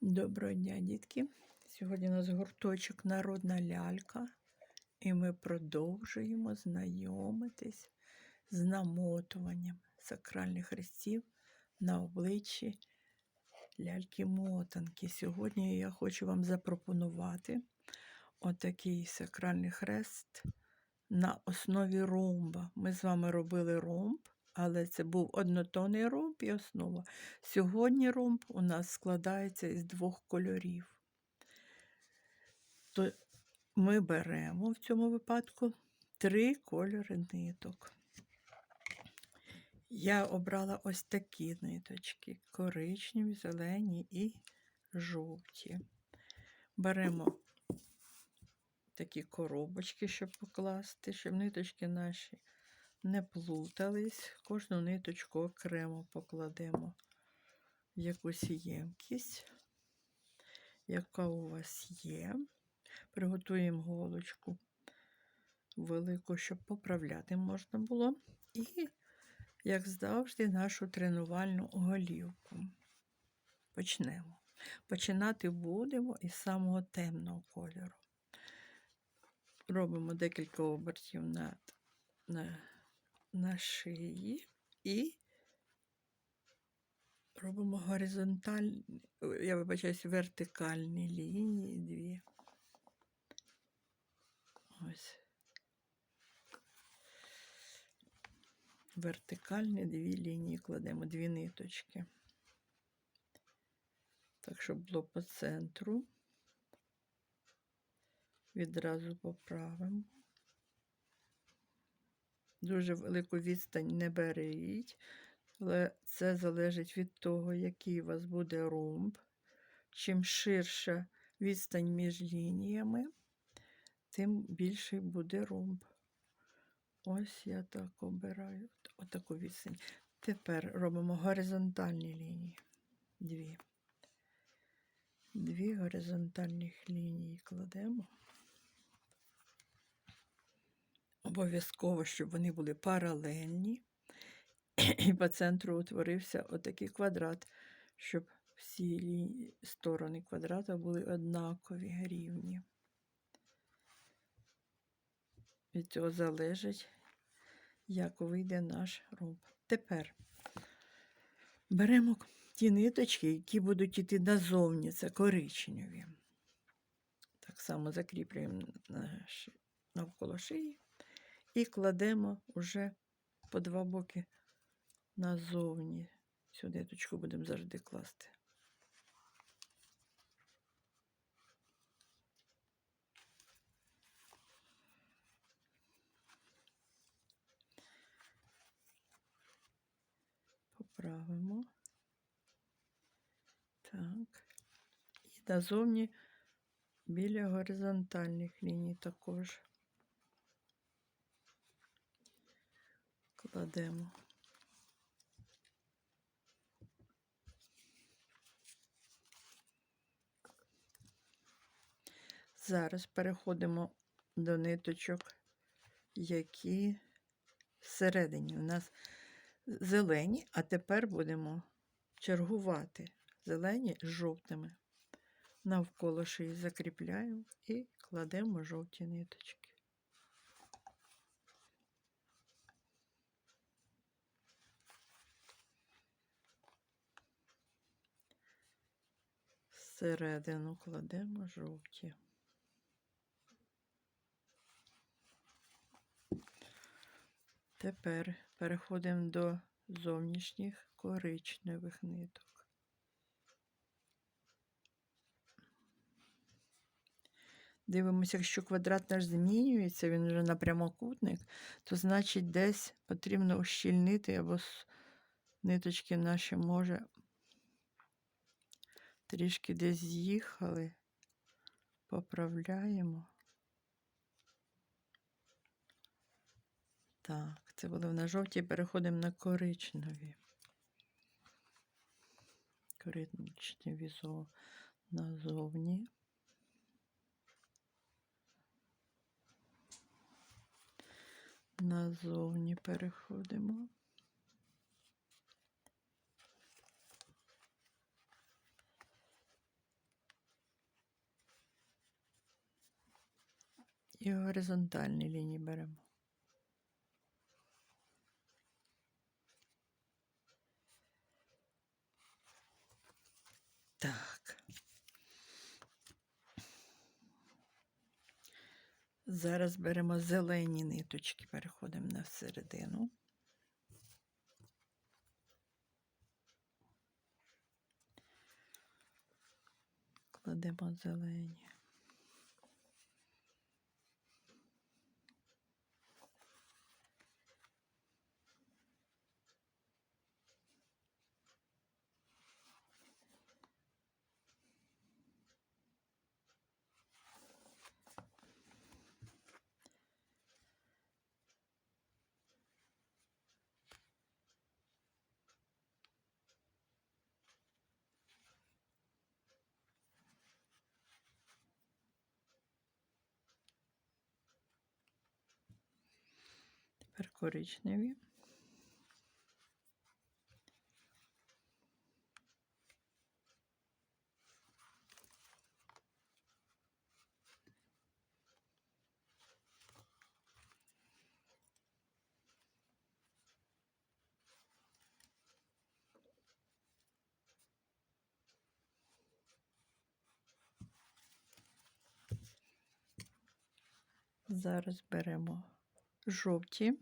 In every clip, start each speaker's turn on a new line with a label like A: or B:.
A: Доброго дня, дітки! Сьогодні у нас гурточок Народна лялька, і ми продовжуємо знайомитись з намотуванням сакральних хрестів на обличчі ляльки-мотанки. Сьогодні я хочу вам запропонувати отакий сакральний хрест на основі ромба. Ми з вами робили ромб, але це був однотонний ромб і основа. Сьогодні ромб у нас складається із двох кольорів. То ми беремо в цьому випадку три кольори ниток. Я обрала ось такі ниточки: коричневі, зелені і жовті. Беремо такі коробочки, щоб покласти, щоб ниточки наші не плутались. Кожну ниточку окремо покладемо в якусь ємкість, яка у вас є. Приготуємо голочку велику, щоб поправляти можна було. І, як завжди, нашу тренувальну голівку. Почнемо. Починати будемо із самого темного кольору. Робимо декілька обертів на, на, на шиї і робимо горизонтальні, я вибачаюсь, вертикальні лінії дві. Ось. Вертикальні дві лінії кладемо, дві ниточки. Так, щоб було по центру. Відразу поправимо. Дуже велику відстань не беріть, але це залежить від того, який у вас буде ромб. Чим ширша відстань між лініями, тим більший буде ромб. Ось я так обираю отаку відстань. Тепер робимо горизонтальні лінії. Дві. Дві горизонтальних лінії кладемо. Обов'язково, щоб вони були паралельні. І по центру утворився отакий квадрат, щоб всі сторони квадрата були однакові, рівні. Від цього залежить, як вийде наш ромб. Тепер беремо ті ниточки, які будуть йти назовні, це коричневі. Так само закріплюємо навколо шиї і кладемо вже по два боки назовні. Цю ниточку будемо завжди класти. Поправимо. Так. І назовні біля горизонтальних ліній також кладемо. Зараз переходимо до ниточок, які всередині у нас зелені, а тепер будемо чергувати зелені з жовтими. Навколо шиї закріпляємо і кладемо жовті ниточки. Всередину кладемо жовті. Тепер переходимо до зовнішніх коричневих ниток. Дивимося, якщо квадрат наш змінюється, він вже на прямокутник, то значить десь потрібно ущільнити або ниточки наші може трішки десь з'їхали, поправляємо. Так, це були на жовті, переходимо на коричневі. Коричневі зо- назовні. Назовні переходимо. І горизонтальні лінії беремо. Так. Зараз беремо зелені ниточки, переходимо на середину. Кладемо зелені. Тепер коричневі. Зараз беремо жовті.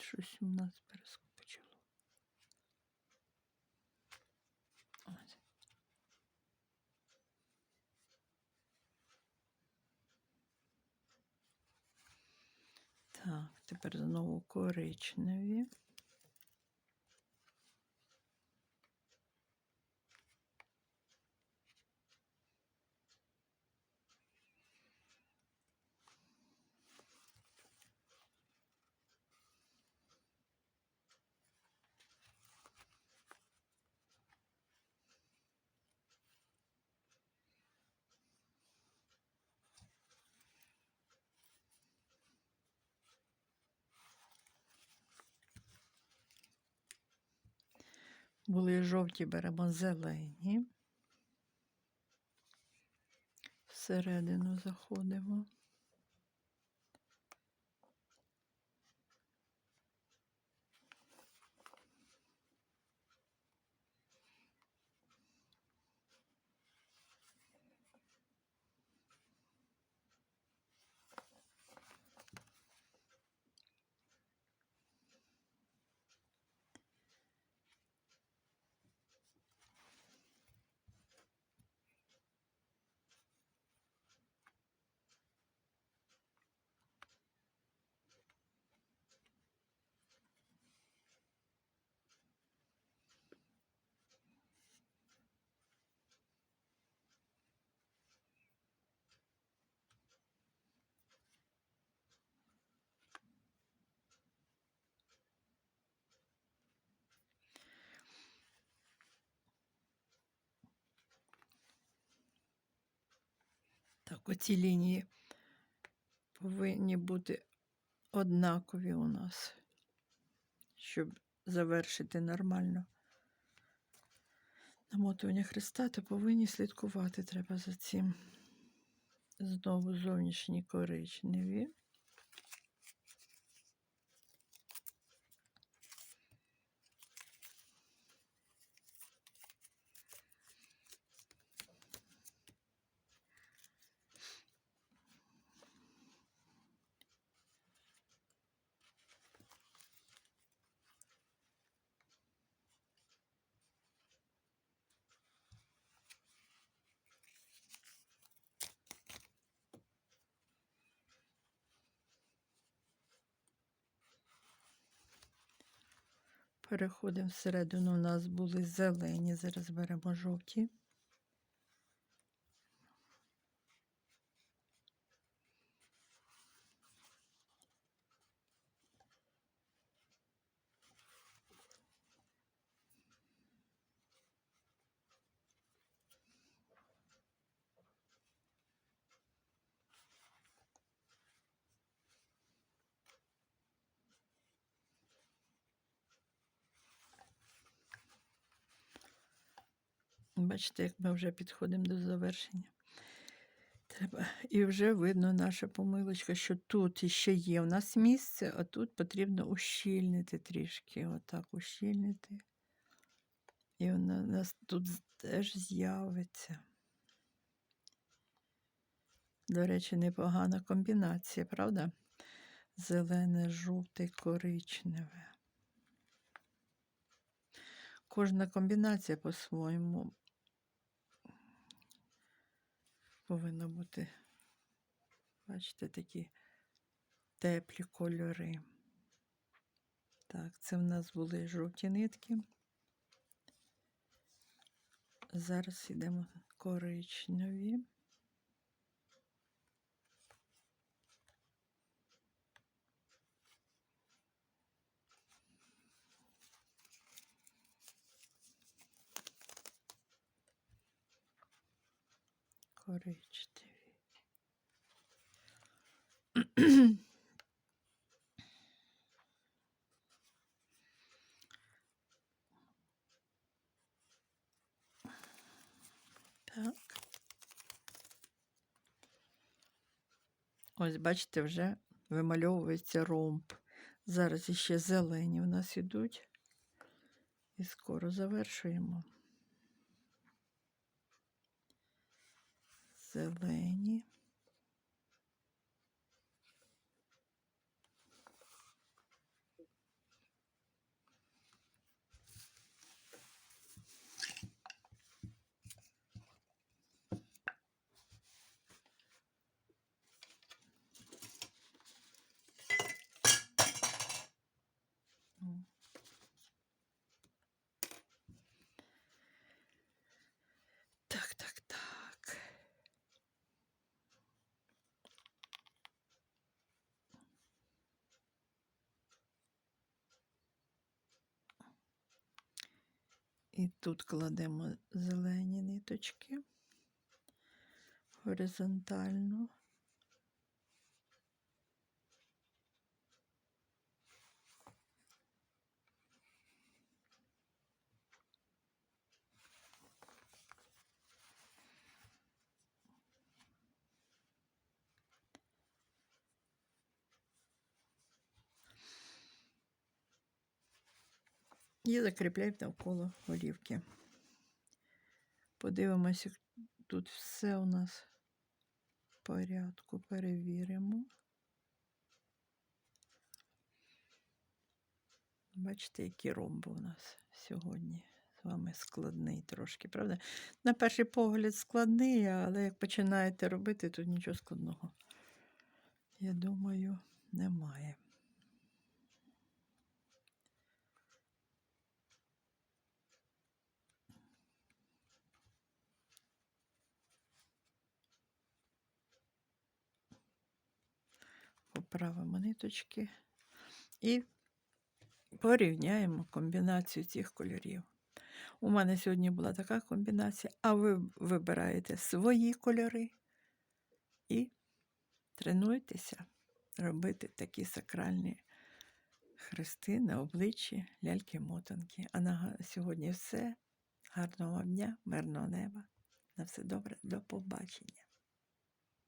A: Щось у нас перескочило. Так, тепер знову коричневі. Були жовті, беремо зелені. Всередину заходимо. Оці лінії повинні бути однакові у нас, щоб завершити нормально намотування хреста, то повинні слідкувати треба за цим. Знову зовнішні коричневі. Переходимо всередину. У нас були зелені, зараз беремо жовті. Бачите, як ми вже підходимо до завершення. Треба. І вже видно наша помилочка, що тут іще є у нас місце, а тут потрібно ущільнити трішки. Отак ущільнити. І вона у нас тут теж з'явиться. До речі, непогана комбінація, правда? Зелене, жовте, коричневе. Кожна комбінація по-своєму повинна бути, бачите, такі теплі кольори. Так, це в нас були жовті нитки. Зараз йдемо коричневі. Коричневі. Так. Ось, бачите, вже вимальовується ромб. Зараз іще зелені в нас ідуть. І скоро завершуємо. Зелені. М. Так, так, так. І тут кладемо зелені ниточки горизонтально. І закріпляємо навколо голівки. Подивимося, тут все у нас в порядку. Перевіримо. Бачите, які ромби у нас сьогодні з вами складний трошки, правда? На перший погляд складний, але як починаєте робити, тут нічого складного. Я думаю, немає. Поправимо ниточки і порівняємо комбінацію цих кольорів. У мене сьогодні була така комбінація, а ви вибираєте свої кольори і тренуйтеся робити такі сакральні хрести на обличчі ляльки-мотанки. А на сьогодні все. Гарного дня, мирного неба. На все добре, до побачення.